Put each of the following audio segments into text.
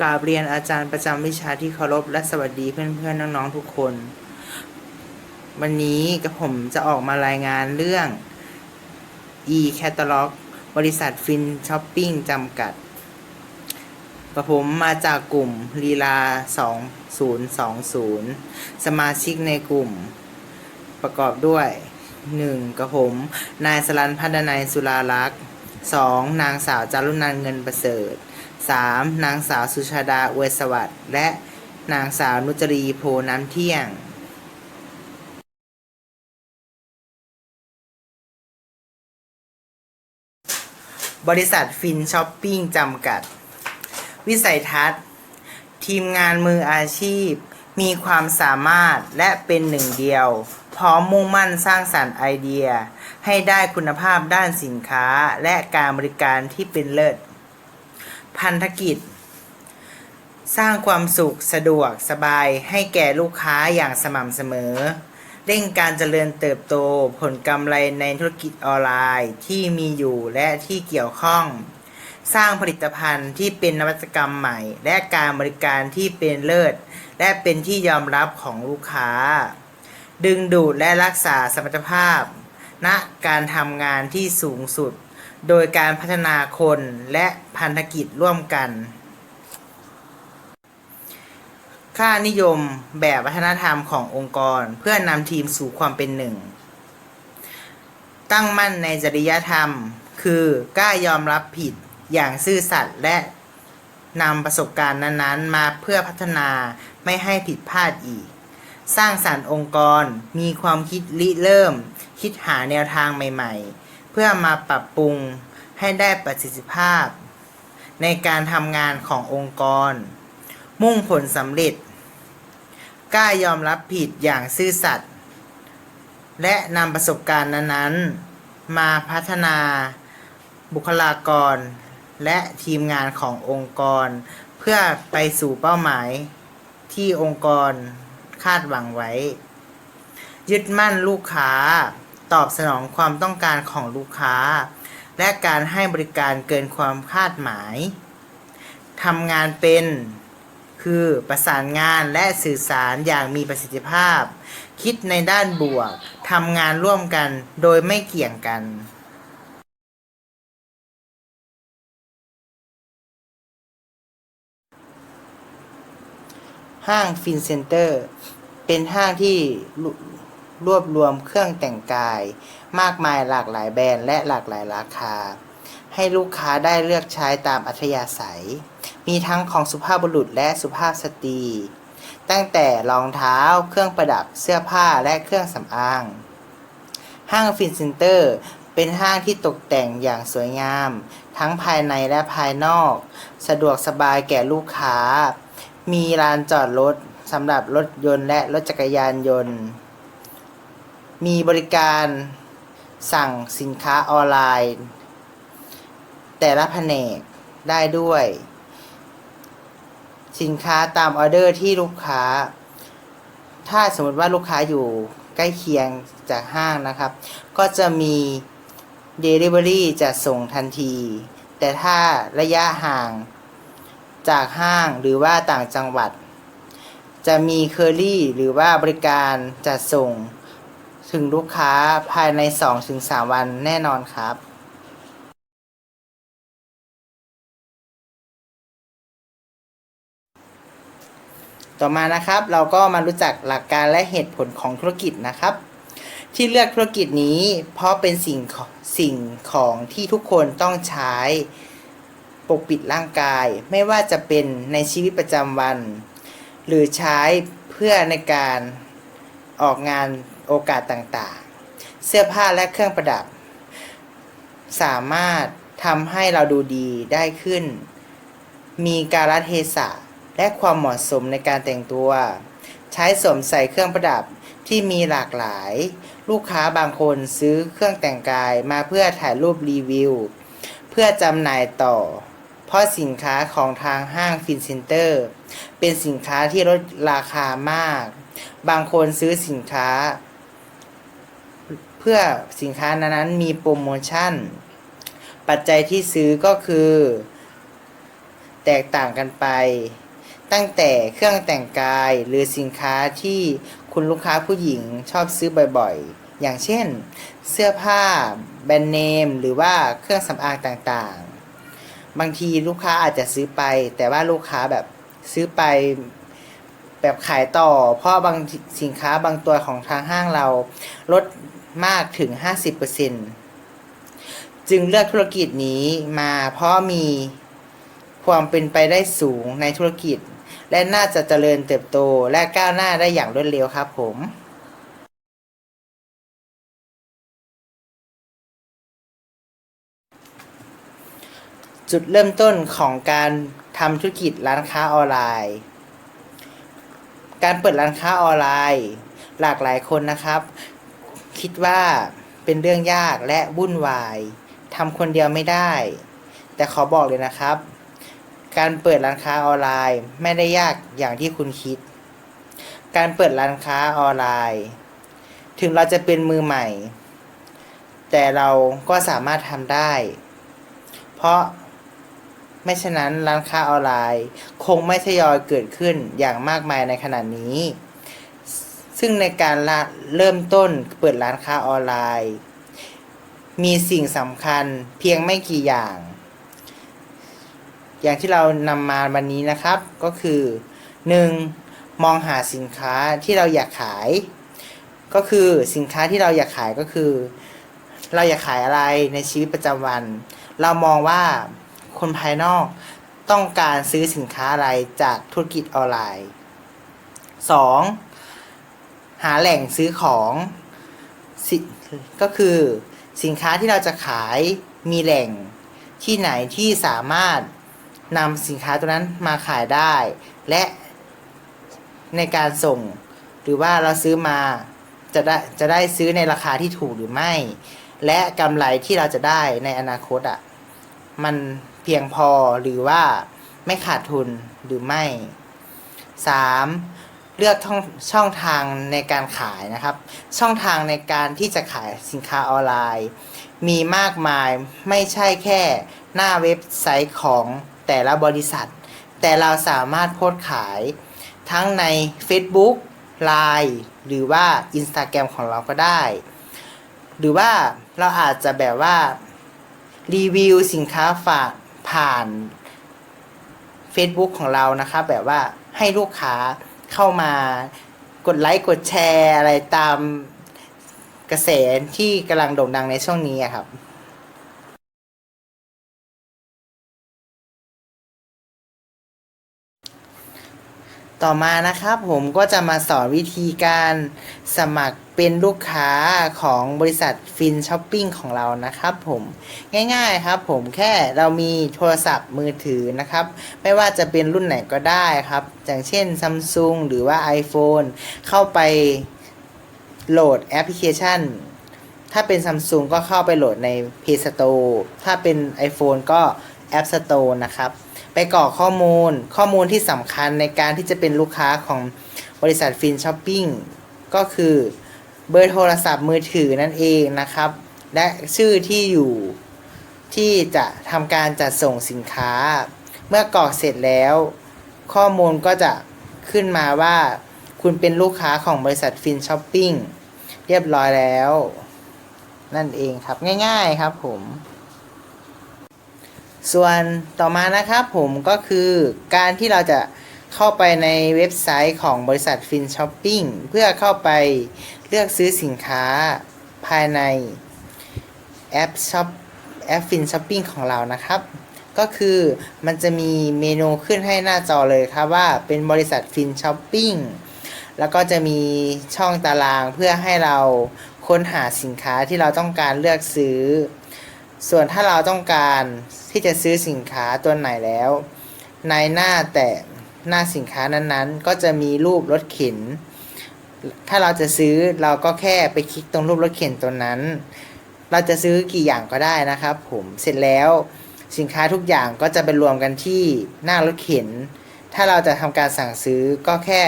กราบเรียนอาจารย์ประจำวิชาที่เคารพและสวัสดีเพื่อนๆน้องๆทุกคน วันนี้กับผมจะออกมารายงานเรื่อง e-catalog บริษัทฟินช้อปปิ้งจำกัดกับผมมาจากกลุ่มลีลา 2020 สมาชิกในกลุ่ม ประกอบด้วย 1. กับผม นายสรันพัฒนายสุรารักษ์ 2. นางสาวจารุนันเงินประเสริฐ 3. นางสาวสุชาดาอวยสวัสดิ์และนางสาวนุจรีโพน้ำเที่ยงบริษัทฟินช้อปปิ้งจำกัด วิสัยทัศน์ ทีมงานมืออาชีพ มีความสามารถและเป็นหนึ่งเดียว พร้อมมุ่งมั่นสร้างสรรค์ไอเดีย ให้ได้คุณภาพด้านสินค้าและการบริการที่เป็นเลิศ พันธกิจ สร้างความสุขสะดวกสบายให้แก่ลูกค้าอย่างสม่ำเสมอ เร่งการเจริญเติบโตผลกำไรในธุรกิจออนไลน์ที่มีอยู่และที่เกี่ยวข้อง สร้างผลิตภัณฑ์ที่เป็นนวัตกรรมใหม่ และการบริการที่เป็นเลิศ และเป็นที่ยอมรับของลูกค้า ดึงดูดและรักษาสมรรถภาพณการทำงานที่สูงสุด โดยการพัฒนาคนและพันธกิจร่วมกัน ค่านิยมแบบวัฒนธรรมขององค์กรเพื่อนำทีมสู่ความเป็นหนึ่ง ตั้งมั่นในจริยธรรม คือกล้ายอมรับผิดอย่างซื่อสัตย์และนำประสบการณ์นั้นๆ มาเพื่อพัฒนาไม่ให้ผิดพลาดอีก สร้างสรรค์องค์กรมีความคิดริเริ่ม คิดหาแนวทางใหม่ ๆ เพื่อมาปรับปรุงให้ได้ประสิทธิภาพ ในการทำงานขององค์กร มุ่งผลสำเร็จ กล้ายอมรับผิดอย่างซื่อสัตย์ และนำประสบการณ์นั้นๆ มาพัฒนาบุคลากร และทีมงานขององค์กร เพื่อไปสู่เป้าหมายที่องค์กรคาดหวังไว้ ยึดมั่นลูกค้า ตอบสนองความต้องการของลูกค้า และการให้บริการเกินความคาดหมายทำงานเป็นคือประสานงานและสื่อสารอย่างมีประสิทธิภาพ คิดในด้านบวกทำงานร่วมกันโดยไม่เกี่ยงกันห้างฟินเซ็นเตอร์ เป็นห้างที่ รวบรวมเครื่องแต่งกาย มากมายหลากหลายแบรนด์และหลากหลายราคา ให้ลูกค้าได้เลือกใช้ตามอัธยาศัย มีทั้งของสุภาพบุรุษและสุภาพสตรี ตั้งแต่รองเท้า เครื่องประดับ เสื้อผ้าและเครื่องสำอาง ห้างฟินเซ็นเตอร์ เป็นห้างที่ตกแต่งอย่างสวยงาม ทั้งภายในและภายนอก สะดวกสบายแก่ลูกค้า มีลานจอดรถสำหรับรถยนต์และรถจักรยานยนต์ มีบริการสั่งสินค้าออนไลน์ แต่ละแผนกได้ด้วย สินค้าตามออเดอร์ที่ลูกค้า ถ้าสมมติว่าลูกค้าอยู่ใกล้เคียงจากห้างนะครับ ก็จะมี Delivery จะส่งทันที แต่ถ้าระยะห่างจากห้างหรือว่าต่างจังหวัด จะมีเคอรี่หรือว่าบริการจัดส่ง ถึงลูกค้าภายใน 2-3 วันแน่นอนครับต่อมานะครับเราก็มารู้จักหลักการและเหตุผลของธุรกิจนะครับ ที่เลือกธุรกิจนี้ เพราะเป็นสิ่งของสิ่งของที่ทุกคนต้องใช้ปกปิดร่างกาย ไม่ว่าจะเป็นในชีวิตประจำวัน หรือใช้เพื่อในการออกงาน โอกาสต่างๆ เสื้อผ้าและเครื่องประดับ สามารถทำให้เราดูดีได้ขึ้น มีการลเทศะและความเหมาะสมในการแต่งตัว ใช้สวมใส่เครื่องประดับที่มีหลากหลาย ลูกค้าบางคนซื้อเครื่องแต่งกายมาเพื่อถ่ายรูปรีวิว เพื่อจำหน่ายต่อ เพราะสินค้าของทางห้างฟินเซ็นเตอร์ เป็นสินค้าที่ลดราคามาก บางคนซื้อสินค้า เพื่อสินค้านั้นๆมีโปรโมชั่น ปัจจัยที่ซื้อก็คือ แตกต่างกันไป ตั้งแต่เครื่องแต่งกายหรือสินค้าที่คุณลูกค้าผู้หญิงชอบซื้อบ่อยๆ อย่างเช่น เสื้อผ้าแบรนด์เนม หรือว่าเครื่องสำอางต่างๆ บางทีลูกค้าอาจจะซื้อไป แต่ว่าลูกค้าแบบซื้อไป แบบขายต่อ เพราะบางสินค้าบางตัวของทางห้างเราลดมากถึง 50%จึงเลือกธุรกิจนี้มาเพราะมีความเป็นไปได้สูงในธุรกิจ และน่าจะเจริญเติบโตและก้าวหน้าได้อย่างรวดเร็วครับผมจุดเริ่มต้นของการทำธุรกิจร้านค้าออนไลน์ การเปิดร้านค้าออนไลน์ หลากหลายคนนะครับ คิดว่าเป็นเรื่องยากและวุ่นวายทำคนเดียวไม่ได้ แต่ขอบอกเลยนะครับ การเปิดร้านค้าออนไลน์ไม่ได้ยากอย่างที่คุณคิด การเปิดร้านค้าออนไลน์ ถึงเราจะเป็นมือใหม่ แต่เราก็สามารถทำได้ เพราะ ไม่ฉะนั้นร้านค้าออนไลน์ คงไม่ทยอยเกิดขึ้นอย่างมากมายในขณะนี้ ซึ่งในการเริ่มต้นเปิดร้านค้าออนไลน์ มีสิ่งสำคัญเพียงไม่กี่อย่าง อย่างที่เรานำมาวันนี้นะครับ ก็คือ 1. มองหาสินค้าที่เราอยากขาย ก็คือสินค้าที่เราอยากขายก็คือ เราอยากขายอะไรในชีวิตประจำวัน เรามองว่า คนภายนอกต้องการซื้อสินค้าอะไรจากธุรกิจออนไลน์ 2. หาแหล่งซื้อของก็คือสินค้าที่เราจะขายมีแหล่งที่ไหนที่สามารถนำสินค้าตัวนั้นมาขายได้ และในการส่ง หรือว่าเราซื้อมาจะได้จะได้ซื้อในราคาที่ถูกหรือไม่ และกำไรที่เราจะได้ในอนาคตอะมัน เพียงพอหรือว่าไม่ขาดทุนหรือไม่ 3. เลือกช่องช่องทางในการขายนะครับ ช่องทางในการที่จะขายสินค้าออนไลน์ มีมากมายไม่ใช่แค่หน้าเว็บไซต์ของแต่ละบริษัท แต่เราสามารถโพสขาย ทั้งใน Facebook Line หรือว่า Instagram ของเราก็ได้ หรือว่าเราอาจจะแบบว่ารีวิวสินค้าฝาก ผ่าน Facebook ของเรานะครับ แบบว่าให้ลูกค้าเข้ามากดไลค์กดแชร์อะไรตามกระแสที่กำลังโด่งดังในช่วงนี้อะครับ ต่อมานะครับผมก็จะมาสอนวิธีการสมัครเป็นลูกค้าของบริษัทฟินช้อปปิ้งของเรานะครับผมง่ายๆครับผมแค่เรามีโทรศัพท์มือถือนะครับ ไม่ว่าจะเป็นรุ่นไหนก็ได้ครับ อย่างเช่น Samsung หรือว่า iPhone เข้าไปโหลดแอปพลิเคชัน ถ้าเป็น Samsung ก็เข้าไปโหลดใน Play Store ถ้าเป็น iPhone ก็ App Store นะครับ ไปกรอกข้อมูล ข้อมูลที่สำคัญในการที่จะเป็นลูกค้าของบริษัทฟินช้อปปิ้งก็คือเบอร์โทรศัพท์มือถือนั่นเองนะครับ และชื่อที่อยู่ที่จะทำการจัดส่งสินค้า เมื่อกรอกเสร็จแล้ว ข้อมูลก็จะขึ้นมาว่า คุณเป็นลูกค้าของบริษัทฟินช้อปปิ้งเรียบร้อยแล้ว นั่นเองครับง่าย ๆครับผม ส่วนต่อมานะครับผมก็คือการที่เราจะเข้าไปในเว็บไซต์ของบริษัทฟินช้อปปิ้งเพื่อเข้าไปเลือกซื้อสินค้าภายในแอปช็อปแอปฟินช้อปปิ้งของเรานะครับ ก็คือมันจะมีเมนูขึ้นให้หน้าจอเลยครับว่าเป็นบริษัทฟินช้อปปิ้งแล้วก็จะมีช่องตารางเพื่อให้เราค้นหาสินค้าที่เราต้องการเลือกซื้อ ส่วนถ้าเราต้องการที่จะซื้อสินค้าตัวไหนแล้ว ในหน้าแต่หน้าสินค้านั้นๆ ก็จะมีรูปรถเข็น ถ้าเราจะซื้อเราก็แค่ไปคลิกตรงรูปรถเข็นตัวนั้น เราจะซื้อกี่อย่างก็ได้นะครับ ผมเสร็จแล้วสินค้าทุกอย่างก็จะไปรวมกันที่หน้ารถเข็น ถ้าเราจะทำการสั่งซื้อก็แค่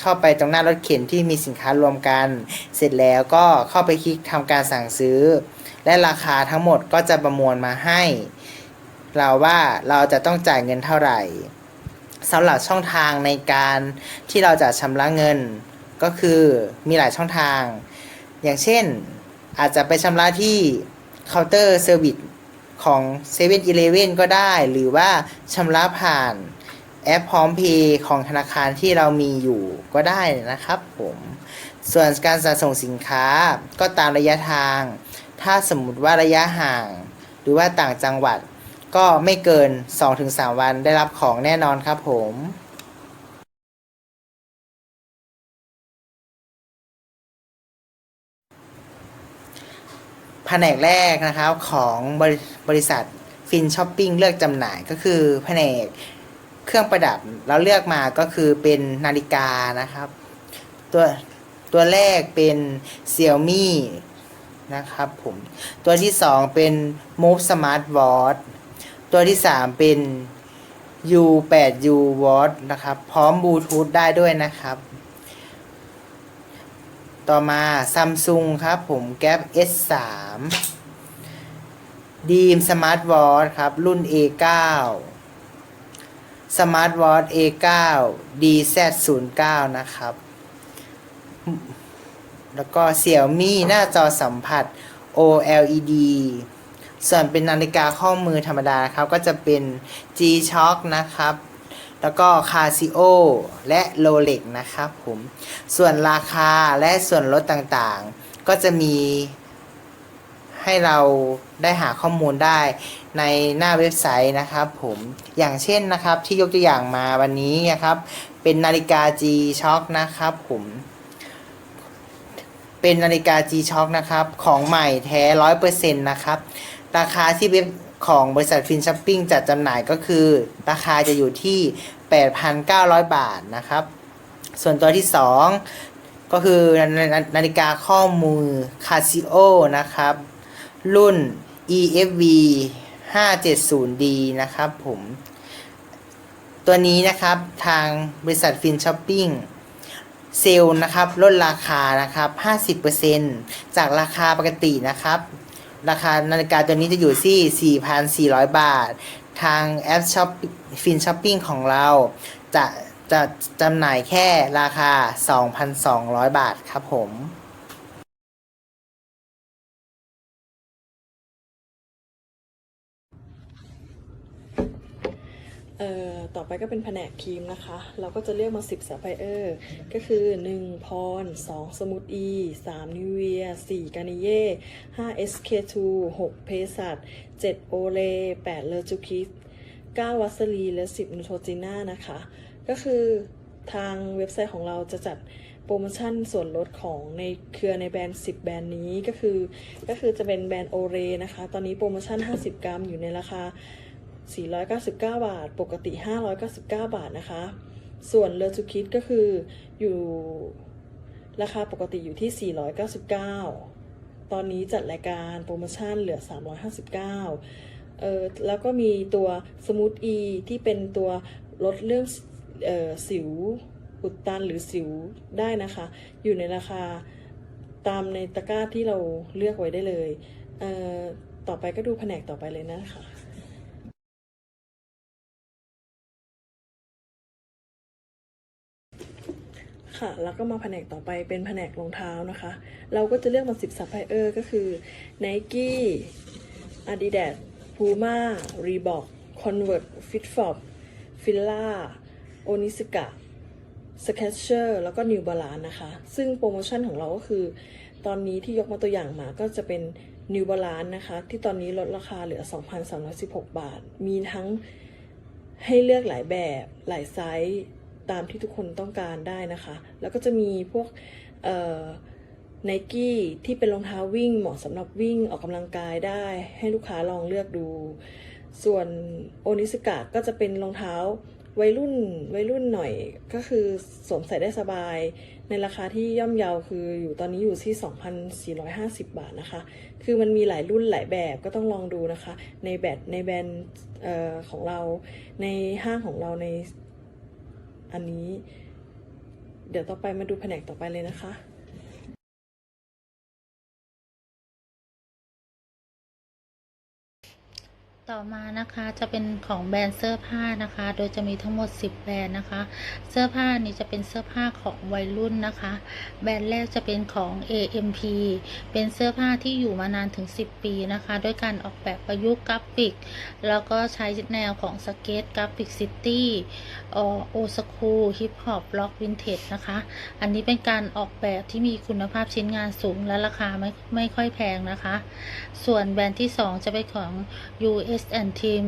เข้าไปตรงหน้ารถเข็นที่มีสินค้ารวมกัน เสร็จแล้วก็เข้าไปคลิกทำการสั่งซื้อ และราคาทั้งหมดก็จะประมวลมาให้ เราว่าเราจะต้องจ่ายเงินเท่าไหร่สำหรับช่องทางในการที่เราจะชำระเงิน ก็คือมีหลายช่องทาง อย่างเช่นอาจจะไปชำระที่เคาน์เตอร์เซอร์วิสของ7 e เ e ่ e อเก็ได้ หรือว่าชำระผ่านแอปพร้อมเพย์ของธนาคารที่เรามีอยู่ก็ได้นะครับผม ส่วนการจัดส่งสินค้าก็ตามระยะทาง ถ้าสมมติว่าระยะห่าง หรือว่าต่างจังหวัด ก็ไม่เกิน 2-3 วันได้รับของแน่นอนครับผมแผนกแรกนะครับของบริบริษัทฟินช้อปปิ้งเลือกจำหน่ายก็คือแผนกเครื่องประดับเราเลือกมาก็คือเป็นนาฬิกานะครับ ตัวตัวแรกเป็น Xiaomi นะครับผม ตัวที่สองเป็น Move Smart Watch ตัวที่สามเป็น U8U Watch นะครับ พร้อมบลูทูธได้ด้วยนะครับ ต่อมา Samsung ครับผม Gap S3 Deem Smart Watch ครับ รุ่น A9 Smart Watch A9 DZ09 นะครับ แล้วก็ Xiaomi หน้าจอสัมผัส OLED ส่วนเป็นนาฬิกาข้อมือธรรมดาครับ ก็จะเป็น G-Shock นะครับ แล้วก็ Casio และ Rolex นะครับผม ส่วนราคาและส่วนลดต่างๆ ก็จะมีให้เราได้หาข้อมูลได้ในหน้าเว็บไซต์นะครับผมอย่างเช่นนะครับที่ยกตัวอย่างมาวันนี้นะครับ เป็นนาฬิกา G-Shock นะครับผม เป็นนาฬิกา G-Shock นะครับ ของใหม่แท้ร้อยเปอร์เซ็นต์นะครับ ราคาที่เว็บของบริษัทฟินช้อปปิ้งจัดจำหน่ายก็คือ ราคาจะอยู่ที่ 8,900 บาทนะครับ ส่วนตัวที่ 2 ก็คือนานนาฬิกาข้อมือ Casio นะครับ รุ่น EFV 570D นะครับผม ตัวนี้นะครับทางบริษัทฟินช้อปปิ้ง เซลล์นะครับลดราคานะครับ 50%จากราคาปกตินะครับ ราคานาฬิกาตัวนี้จะอยู่ที่ 4,400 บาท ทางแอปช้อปฟินช้อปปิ้งของเราจะจะจำหน่ายแค่ราคา 2,200 บาทครับผมเออ ต่อไปก็เป็นแผนกครีมนะคะ เราก็จะเรียกมา 10ซัพพลายเออร์ก็คือ 1 พร 2 สมุทอี3นิเวีย 4 กานิเย่ 5 SK2 6 เพสัต7โอเล 8 เลอจูคิส 9 วัสลีและ 10 นูโทจิน่านะคะ ก็คือทางเว็บไซต์ของเราจะจัดโปรโมชั่นส่วนลดของในเครือในแบรนด์ 10 แบรนด์นี้ก็คือ ก็คือจะเป็นแบรนด์โอเรนะคะ ตอนนี้โปรโมชั่น 50 กรัมอยู่ในราคา 499 บาท ปกติ 599 บาทนะคะ ส่วนเลอจูคิดก็คืออยู่ราคาปกติอยู่ที่ 499 ตอนนี้จัดรายการโปรโมชั่นเหลือ 359 เออแล้วก็มีตัวสมูทอีที่เป็นตัวลดเรื่องออสิวอุดตันหรือสิวได้นะคะ อยู่ในราคาตามในตะกร้าที่เราเลือกไว้ได้เลยเอ่อต่อไปก็ดูแผนกต่อไปเลยนะคะ ค่ะ แล้วก็มาแผนกต่อไปเป็นแผนกรองเท้านะคะ เราก็จะเลือกมา 10ซัพพลายเออร์ก็คือ Nike Adidas Puma Reebok Converse Fitfop Fila Onitsuka Skechers แล้วก็ New Balance นะคะ ซึ่งโปรโมชั่นของเราก็คือ ตอนนี้ที่ยกมาตัวอย่างมาก็จะเป็น New Balance นะคะ ที่ตอนนี้ลดราคาเหลือ 2,316 บาท มีทั้งให้เลือกหลายแบบหลายไซส์ ตามที่ทุกคนต้องการได้นะคะ แล้วก็จะมีพวกไนกี้ที่เป็นรองเท้าวิ่งเหมาะสำหรับวิ่งออกกำลังกายได้ ให้ลูกค้าลองเลือกดู ส่วนโอนิสกะก็จะเป็นรองเท้าวัยรุ่นวัยรุ่นหน่อยก็คือสวมใส่ได้สบาย ในราคาที่ย่อมเยาคืออยู่ตอนนี้อยู่ที่ 2,450 บาทนะคะ คือมันมีหลายรุ่นหลายแบบก็ต้องลองดูนะคะ ในแบรนด์ในแบรนด์ของเราในห้างของเราใน อันนี้ เดี๋ยวต่อไปมาดูแผนกต่อไปเลยนะคะ ต่อมานะคะจะเป็นของแบรนด์เสื้อผ้านะคะ โดยจะมีทั้งหมด 10 แบรนด์นะคะ เสื้อผ้านี้จะเป็นเสื้อผ้าของวัยรุ่นนะคะ แบรนด์แรกจะเป็นของ AMP เป็นเสื้อผ้าที่อยู่มานานถึง 10 ปีนะคะ ด้วยการออกแบบประยุกต์กราฟิก แล้วก็ใช้แนวของสเก็ตกราฟิกซิตี้โอสคูฮิปฮอปล็อกวินเทจนะคะ อันนี้เป็นการออกแบบที่มีคุณภาพชิ้นงานสูงและราคาไม่ไม่ค่อยแพงนะคะ ส่วนแบรนด์ที่ 2 จะเป็นของ US and Team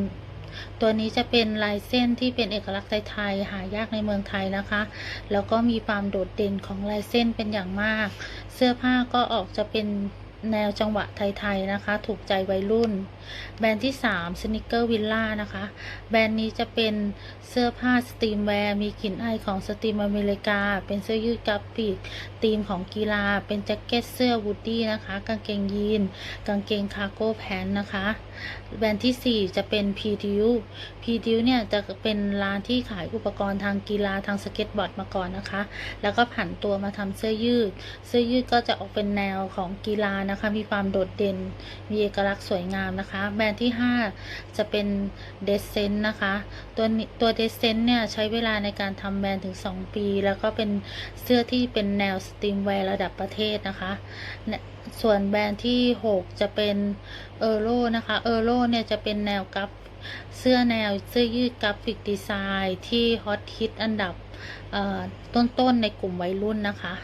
ตัวนี้จะเป็นลายเส้นที่เป็นเอกลักษณ์ไทยๆหายากในเมืองไทยนะคะ แล้วก็มีความโดดเด่นของลายเส้นเป็นอย่างมาก เสื้อผ้าก็ออกจะเป็นแนวจังหวะไทยๆนะคะ ถูกใจวัยรุ่น แบรนด์ที่ 3 Sneaker Villa นะคะ แบรนด์นี้จะเป็นเสื้อผ้าสตรีมแวร์มีกลิ่นอายของสตรีมอเมริกา เป็นเสื้อยืดกราฟิกธีมของกีฬา เป็นแจ็คเก็ตเสื้อวูดดี้นะคะ กางเกงยีน กางเกงคาร์โก้แพนนะคะแบรนด์ที่ 4 จะเป็น p d u p d u เนี่ยจะเป็นร้านที่ขายอุปกรณ์ทางกีฬาทางสเก็ตบอร์ดมาก่อนนะคะ แล้วก็ผันตัวมาทำเสื้อยืด เสื้อยืดก็จะออกเป็นแนวของกีฬานะคะ มีความโดดเด่น มีเอกลักษณ์สวยงามนะคะ แบรนด์ที่ 5 จะเป็นเดซเซนนะคะ ตัวตัวเดซเซนเนี่ยใช้เวลาในการทำแบรนด์ถึง 2 ปี แล้วก็เป็นเสื้อที่เป็นแนวสตรีมแวร์ระดับประเทศนะคะ ส่วนแบรนด์ที่ 6 จะเป็นเออโรนะคะเออโรเนี่ยจะเป็นแนวกราฟเสื้อแนวเสื้อยืดกราฟิกดีไซน์ที่ฮอตฮิตอันดับต้นๆในกลุ่มวัยรุ่นนะคะ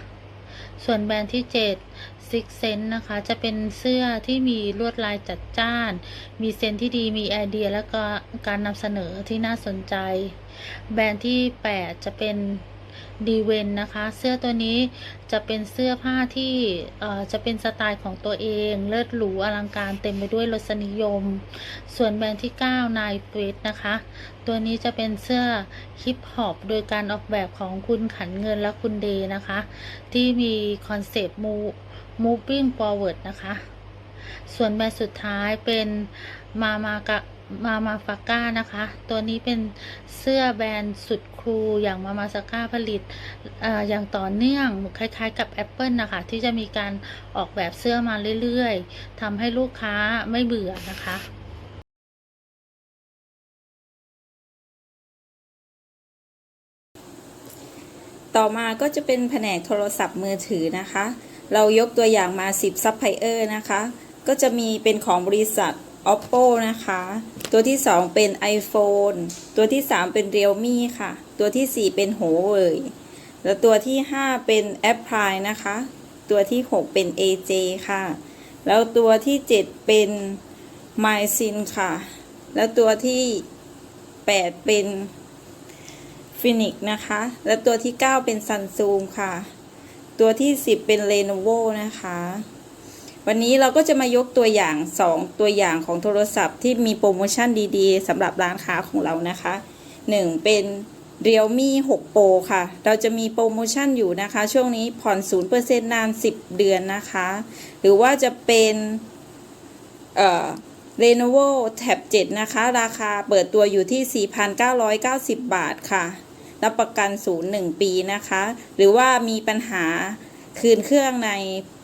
ส่วนแบรนด์ที่ 7 Six Sense นะคะ จะเป็นเสื้อที่มีลวดลายจัดจ้าน มีเซนที่ดีมีไอเดีย แล้วก็การนำเสนอที่น่าสนใจ แบรนด์ที่ 8 จะเป็น ดีเวนนะคะ เสื้อตัวนี้จะเป็นเสื้อผ้าที่จะเป็นสไตล์ของตัวเอง เลิศหรูอลังการเต็มไปด้วยรสนิยม ส่วนแบรนด์ที่9นายเฟสนะคะ ตัวนี้จะเป็นเสื้อฮิปฮอปโดยการออกแบบของคุณขันเงินและคุณเดย์นะคะ ที่มีคอนเซปต์ move moving forward นะคะ ส่วนแบรนด์สุดท้ายเป็นมามากะ มามาฟาก้านะคะ ตัวนี้เป็นเสื้อแบรนด์สุดคูลอย่างมามาซาก้าผลิตเอ่ออย่างต่อเนื่องคล้ายๆกับ Apple นะคะ ที่จะมีการออกแบบเสื้อมาเรื่อยๆทำให้ลูกค้าไม่เบื่อนะคะต่อมาก็จะเป็นแผนกโทรศัพท์มือถือนะคะ เรายกตัวอย่างมา 10ซัพพลายเออร์นะคะ ก็จะมีเป็นของบริษัท oppo นะคะ ตัวที่ 2 เป็น iphone ตัวที่ 3 เป็น realme ค่ะ ตัวทีสี่4 เป็น huawei แล้วตัวที่ 5 เป็น apple นะคะ ตัวที่ 6 เป็น aj ค่ะ แล้วตัวที่ 7 เป็น mysin ค่ะ แล้วตัวที่ 8 เป็นฟินิกนะคะ และตัวที่ 9 เป็นซันซูมค่ะ ตัวที่ 10 เป็น Lenovo นะคะ วันนี้เราก็จะมายกตัวอย่าง 2 ตัวอย่างของโทรศัพท์ที่มีโปรโมชั่นดีๆสำหรับร้านค้าของเรานะคะ 1 เป็น Realme 6 Pro ค่ะ เราจะมีโปรโมชั่นอยู่นะคะ ช่วงนี้ผ่อน 0%นาน 10 เดือนนะคะ หรือว่าจะเป็นเอ่อ Lenovo Tab 7 นะคะ ราคาเปิดตัวอยู่ที่ 4,990 บาทค่ะ รับประกันศูนย์หนึ่งปีนะคะ หรือว่ามีปัญหาคืนเครื่องใน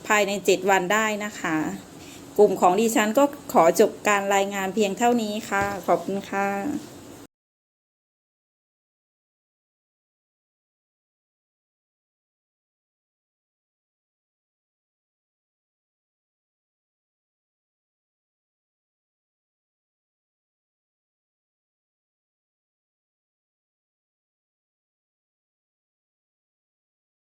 ภายใน 7 วันได้นะคะ กลุ่มของดิฉันก็ขอจบการรายงานเพียงเท่านี้ค่ะ ขอบคุณค่ะ